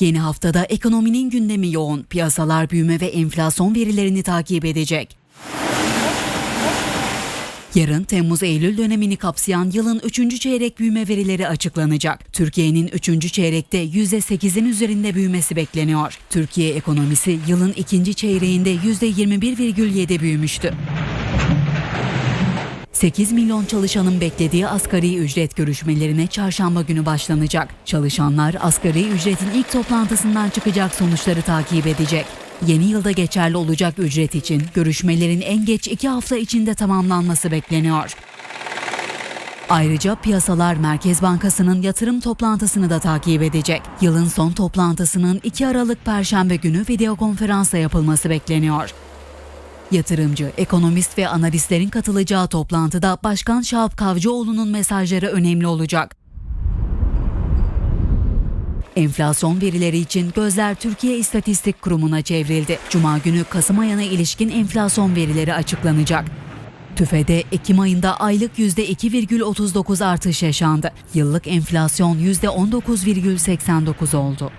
Yeni haftada ekonominin gündemi yoğun. Piyasalar büyüme ve enflasyon verilerini takip edecek. Yarın Temmuz-Eylül dönemini kapsayan yılın 3. çeyrek büyüme verileri açıklanacak. Türkiye'nin 3. çeyrekte %8'in üzerinde büyümesi bekleniyor. Türkiye ekonomisi yılın ikinci çeyreğinde %21,7 büyümüştü. 8 milyon çalışanın beklediği asgari ücret görüşmelerine çarşamba günü başlanacak. Çalışanlar asgari ücretin ilk toplantısından çıkacak sonuçları takip edecek. Yeni yılda geçerli olacak ücret için görüşmelerin en geç iki hafta içinde tamamlanması bekleniyor. Ayrıca piyasalar Merkez Bankası'nın yatırım toplantısını da takip edecek. Yılın son toplantısının 2 Aralık Perşembe günü video konferansla yapılması bekleniyor. Yatırımcı, ekonomist ve analistlerin katılacağı toplantıda Başkan Şahap Kavcıoğlu'nun mesajları önemli olacak. Enflasyon verileri için gözler Türkiye İstatistik Kurumu'na çevrildi. Cuma günü Kasım ayına ilişkin enflasyon verileri açıklanacak. TÜFE'de Ekim ayında aylık %2,39 artış yaşandı. Yıllık enflasyon %19,89 oldu.